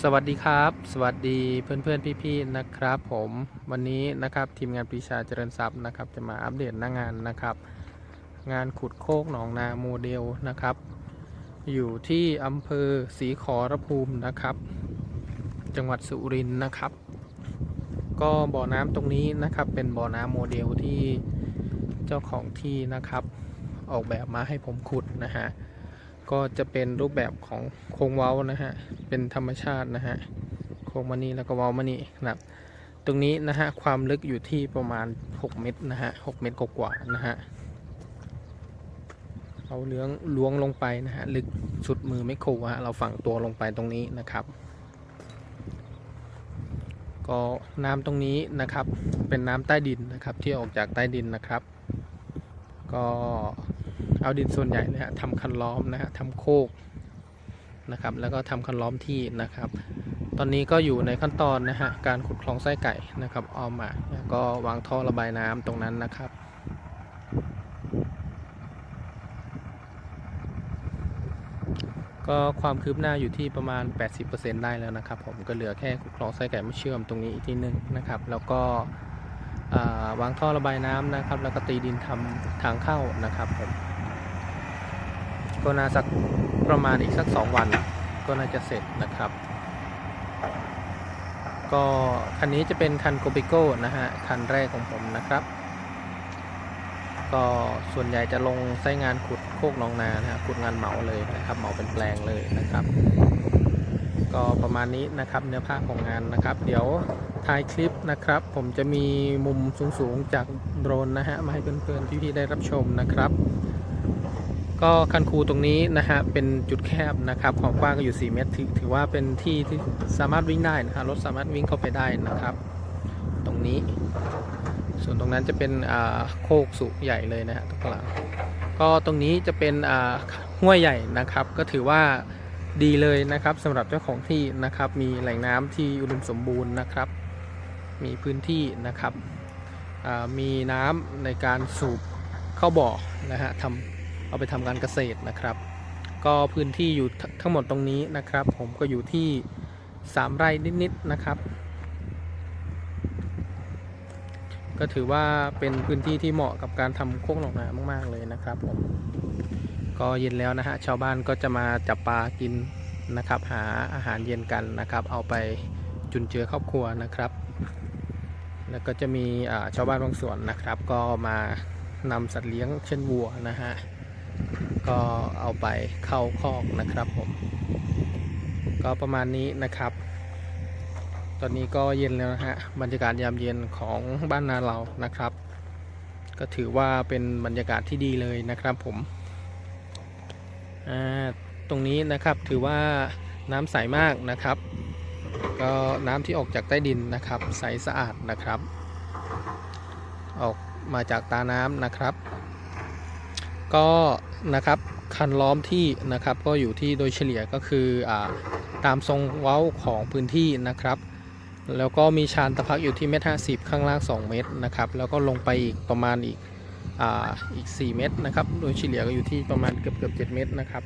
สวัสดีครับ สวัสดีเพื่อนเพื่อนๆพี่ๆนะครับ ผมวันนี้นะครับทีมงานปรีชาเจริญทรัพย์นะครับ จะมาอัปเดตหน้างานนะครับ งานขุดโคกหนองนาโมเดลนะครับ อยู่ที่อำเภอศรีขอรภูมินะครับ จังหวัดสุรินทร์นะครับ ก็บ่อน้ำตรงนี้นะครับ เป็นบ่อน้ำโมเดลที่เจ้าของที่นะครับ ออกแบบมาให้ผมขุดนะฮะ ก็จะเป็นรูปแบบของโครงเว้านะฮะ เป็นธรรมชาตินะฮะ โครงมานี่แล้วก็เว้ามานี่นะครับ ตรงนี้นะฮะความลึกอยู่ที่ประมาณ 6 เมตรนะฮะ6เมตรกว่าๆนะฮะ เอาเลื้องล้วงลงไปนะฮะ ลึกสุดมือไม่โครฮะ เราฝังตัวลงไปตรงนี้นะครับก็น้ำตรงนี้นะครับเป็นน้ำใต้ดินนะครับที่ออกจากใต้ดินนะครับ ก็ เอาดินส่วนใหญ่นะฮะทำคันล้อมนะฮะทำโคกนะครับ แล้วก็ทำคันล้อมที่นะครับ ตอนนี้ก็อยู่ในขั้นตอนนะฮะการขุดคลองไส้ไก่นะครับเอามาแล้วก็วางท่อระบายน้ำตรงนั้นนะครับก็ความคืบหน้าอยู่ที่ประมาณ 80%ได้แล้วนะครับ ผมก็เหลือแค่ขุดคลองไส้ไก่มาเชื่อมตรงนี้อีกทีหนึงนะครับ แล้วก็วางท่อระบายน้ำนะครับ แล้วก็ตีดินทำทางเข้านะครับผม ก็น่าสักประมาณอีกสัก 2 วัน ก็น่าจะเสร็จนะครับ ก็คันนี้จะเป็นคันโกเบโก้นะฮะ คันแรกของผมนะครับ ก็ส่วนใหญ่จะลงไส้งานขุดโคกนองนานะฮะขุดงานเหมาเลยนะครับ เหมาเป็นแปลงเลยนะครับ ก็ประมาณนี้นะครับเนื้อผ้าของงานนะครับ เดี๋ยวท้ายคลิปนะครับ ผมจะมีมุมสูงๆจากโดรนนะฮะมาให้เพื่อนๆพี่ๆได้รับชมนะครับ ก็คันคูตรงนี้นะฮะเป็นจุดแคบนะครับความกว้างก็อยู่ 4 เมตร ถือว่าเป็นที่ที่สามารถวิ่งได้นะฮะรถสามารถวิ่งเข้าไปได้นะครับ ตรงนี้ ส่วนตรงนั้นจะเป็นอ่าโคกสุใหญ่เลยนะฮะตรงกลางก็ตรงนี้จะเป็นอ่าห้วยใหญ่นะครับ ก็ถือว่าดีเลยนะครับสำหรับเจ้าของที่นะครับ มีแหล่งน้ำที่อุดมสมบูรณ์นะครับ มีพื้นที่นะครับอ่ามีน้ำในการสูบเข้าบ่อนะฮะทำ เอาไปทำการเกษตรนะครับ ก็พื้นที่อยู่ทั้งหมดตรงนี้นะครับ ผมก็อยู่ที่ 3 ไร่นิดๆนะครับ ก็ถือว่าเป็นพื้นที่ที่เหมาะกับการทำโคกหนองนามากๆเลยนะครับผมก็เย็นแล้วนะฮะชาวบ้านก็จะมาจับปลากินนะครับ หาอาหารเย็นกันนะครับ เอาไปจุนเจือครอบครัวนะครับ แล้วก็จะมีชาวบ้านบางส่วนนะครับ ก็มานำสัตว์เลี้ยงเช่นวัวนะฮะ ก็เอาไปเข้าคอกนะครับผม ก็ประมาณนี้นะครับ ตอนนี้ก็เย็นแล้วนะฮะบรรยากาศยามเย็นของบ้านนาเรานะครับ ก็ถือว่าเป็นบรรยากาศที่ดีเลยนะครับผมตรงนี้นะครับถือว่าน้ำใสมากนะครับ ก็น้ำที่ออกจากใต้ดินนะครับ ใสสะอาดนะครับ ออกมาจากตาน้ำนะครับ ก็นะครับคันล้อมที่นะครับก็อยู่ที่โดยเฉลี่ยก็คืออตามทรงเว้าของพื้นที่นะครับ แล้วก็มีชานตะพักอยู่ที่เมตรห้าสิบข้างล่าง 2 เมตรนะครับ แล้วก็ลงไปอีกประมาณอีกออีก 4 เมตรนะครับ โดยเฉลี่ยก็อยู่ที่ประมาณเกือบเกือบ7เมตรนะครับ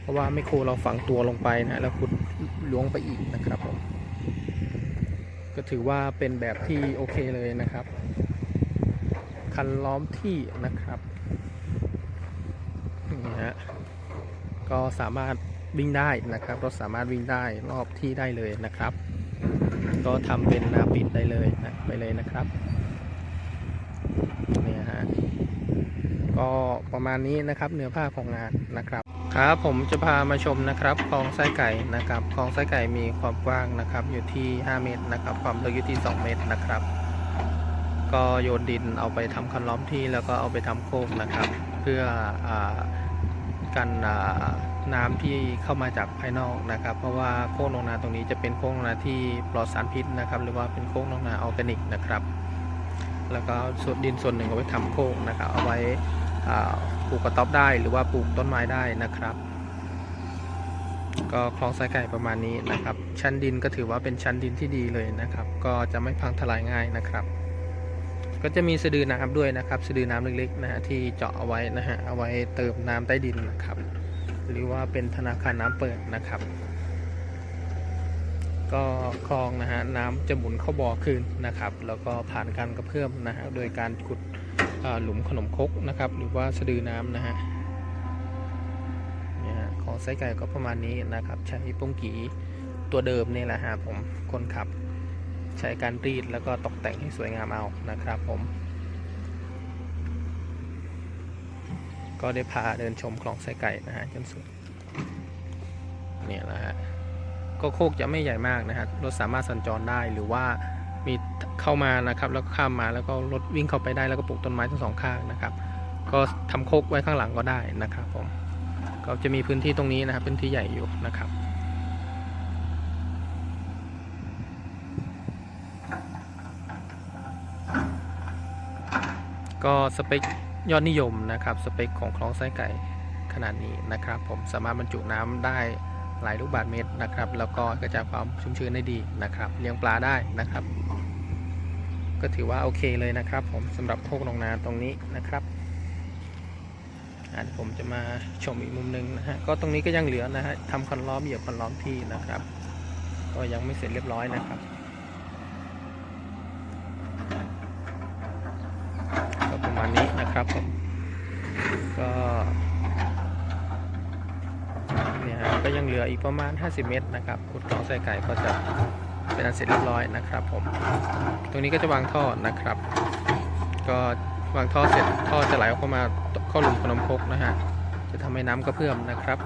เพราะว่าไมโครเราฝังตัวลงไปนะแล้วขุดล้วงไปอีกนะครับผมก็ถือว่าเป็นแบบที่โอเคเลยนะครับ คันล้อมที่นะครับ นี่ฮะก็สามารถวิ่งได้นะครับรถสามารถวิ่งได้รอบที่ได้เลยนะครับ ก็ทำเป็นนาปิดได้เลยนะไปเลยนะครับเนี่ยฮะก็ประมาณนี้นะครับเนื้อผ้าของงานนะครับครับผมจะพามาชมนะครับคลองไส้ไก่นะครับคลองไส้ไก่มีความกว้างนะครับ อยู่ที่ 5 เมตรนะครับ ความลึกอยู่ที่ 2 เมตรนะครับ ก็โยนดินเอาไปทำคันล้อมที่แล้วก็เอาไปทำโคกนะครับ เพื่ออ กันน้ำที่เข้ามาจากภายนอกนะครับ เพราะว่าโคกนองนาตรงนี้จะเป็นโคกนองนาที่ปลอดสารพิษนะครับ หรือว่าเป็นโคกนองนาออร์แกนิกนะครับ แล้วก็ส่วนดินส่วนหนึ่งเอาไว้ทำโคกนะครับ เอาไว้ปลูกกระต๊อบได้หรือว่าปลูกต้นไม้ได้นะครับ ก็คลองสายไก่ประมาณนี้นะครับ ชั้นดินก็ถือว่าเป็นชั้นดินที่ดีเลยนะครับ ก็จะไม่พังทลายง่ายนะครับ ก็จะมีสะดือน้ำด้วยนะครับ สะดือน้ำเล็กๆนะฮะที่เจาะเอาไว้นะฮะเอาไว้เติมน้ำใต้ดินนะครับ หรือว่าเป็นธนาคารน้ำเปิดนะครับ ก็คลองนะฮะน้ำจะหมุนเข้าบ่อคืนนะครับ แล้วก็ผ่านการกระเพื่อมนะฮะโดยการขุดหลุมขนมคกนะครับ หรือว่าสะดือน้ำนะฮะเนี่ยของไส้ไก่ก็ประมาณนี้นะครับ ใช้ปุ้งกีตัวเดิมนี่แหละฮะผมคนขับ ใช้การรีดแล้วก็ตกแต่งให้สวยงามเอานะครับผม ก็ได้พาเดินชมคลองไส้ไก่นะฮะจนสุดเนี่ยนะฮะก็โคกจะไม่ใหญ่มากนะฮะรถสามารถสัญจรได้หรือว่ามีเข้ามานะครับแล้วข้ามมาแล้วก็รถวิ่งเข้าไปได้แล้วก็ปลูกต้นไม้ทั้งสองข้างนะครับ ก็ทำโคกไว้ข้างหลังก็ได้นะครับผมก็จะมีพื้นที่ตรงนี้นะครับพื้นที่ใหญ่อยู่นะครับ ก็สเปคยอดนิยมนะครับสเปคของคลองไส้ไก่ขนาดนี้นะครับ ผมสามารถบรรจุน้ำได้หลายลูกบาศก์เมตรนะครับ แล้วก็กระจายความชุ่มชื้นได้ดีนะครับ เลี้ยงปลาได้นะครับ ก็ถือว่าโอเคเลยนะครับ ผมสำหรับโคกหนองนาตรงนี้นะครับอะเดี๋ยวผมจะมาชมอีกมุมหนึงนะฮะก็ตรงนี้ก็ยังเหลือนะฮะทำคันล้อมเหยียบคันล้อมที่นะครับ ก็ยังไม่เสร็จเรียบร้อยนะครับ ก็ประมาณ นะครับผมก็เนี่ยฮะก็ยังเหลืออีกประมาณ 50 เมตรนะครับขุดคลองใส่ไก่ก็จะเป็นอันเสร็จเรียบร้อยนะครับผมตรงนี้ก็จะวางท่อนะครับ ก็วางท่อเสร็จท่อจะไหลออกเข้ามาเข้าหลุมขนมคกนะฮะจะทำให้น้ำกระเพื่อมนะครับ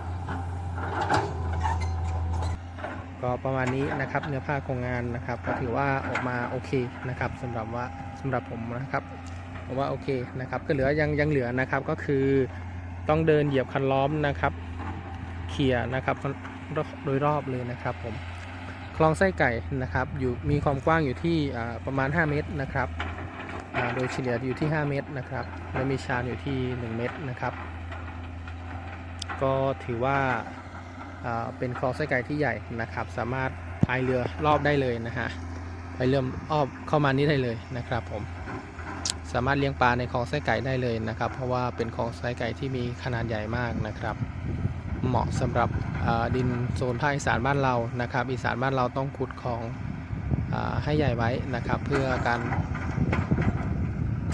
ก็ประมาณนี้นะครับเนื้อผ้าโครงงานนะครับ ก็ถือว่าออกมาโอเคนะครับสำหรับว่าสำหรับผมนะครับ ผมว่าโอเคนะครับก็เหลือยังยังเหลือนะครับก็คือต้องเดินเหยียบคันล้อมนะครับเคลียนะครับโดยรอบเลยนะครับผมคลองไส้ไก่นะครับอยู่มีความกว้างอยู่ที่ประมาณ 5 เมตรนะครับโดยเฉลี่ยอยู่ที่ 5 เมตรนะครับและมีชานอยู่ที่ 1 เมตรนะครับ ก็ถือว่าอ่าเป็นคลองไส้ไก่ที่ใหญ่นะครับ สามารถพายเรือรอบได้เลยนะฮะไปเริ่มอ้อมเข้ามานี้ได้เลยนะครับผม สามารถเลี้ยงปลาในคลองไส้ไก่ได้เลยนะครับ เพราะว่าเป็นคลองไส้ไก่ที่มีขนาดใหญ่มากนะครับ เหมาะสำหรับดินโซนภาคอีสานบ้านเรานะครับ อีสานบ้านเราต้องขุดคลองอให้ใหญ่ไว้นะครับ เพื่อการ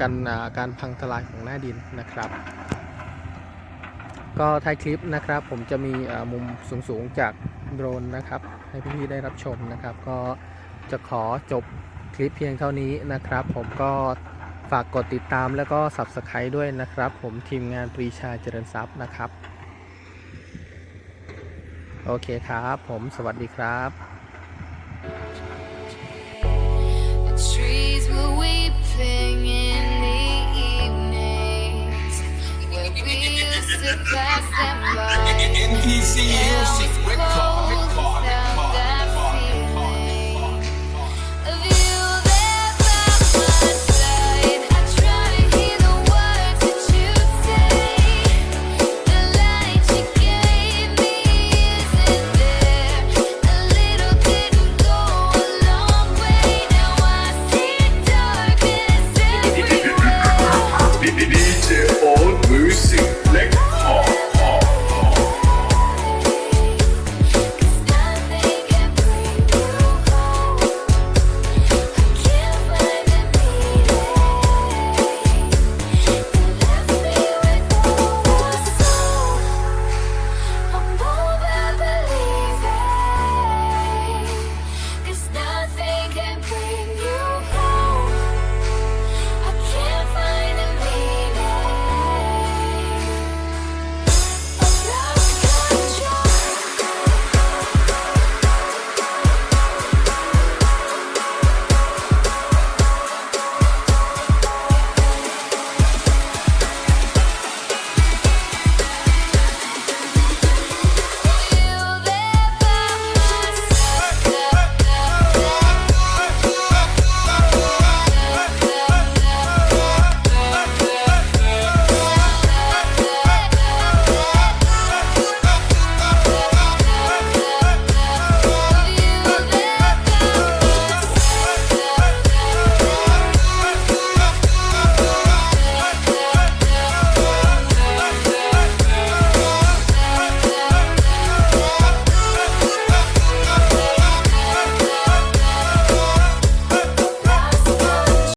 กันอ่าการพังทลายของหน้าดินนะครับ ก็ท้ายคลิปนะครับ ผมจะมีมุมสูงๆจากโดรนนะครับ ให้พี่ๆได้รับชมนะครับ ก็จะขอจบคลิปเพียงเท่านี้นะครับ ผมก็ากกดติดตามแล้วก็ Subscribe ด้วยนะครับ ผมทีมงานปรีชาเจริญทรัพย์นะครับ โอเคครับ ผมสวัสดีครับ The trees were weeping in the evenings where we used to pass them by. NPC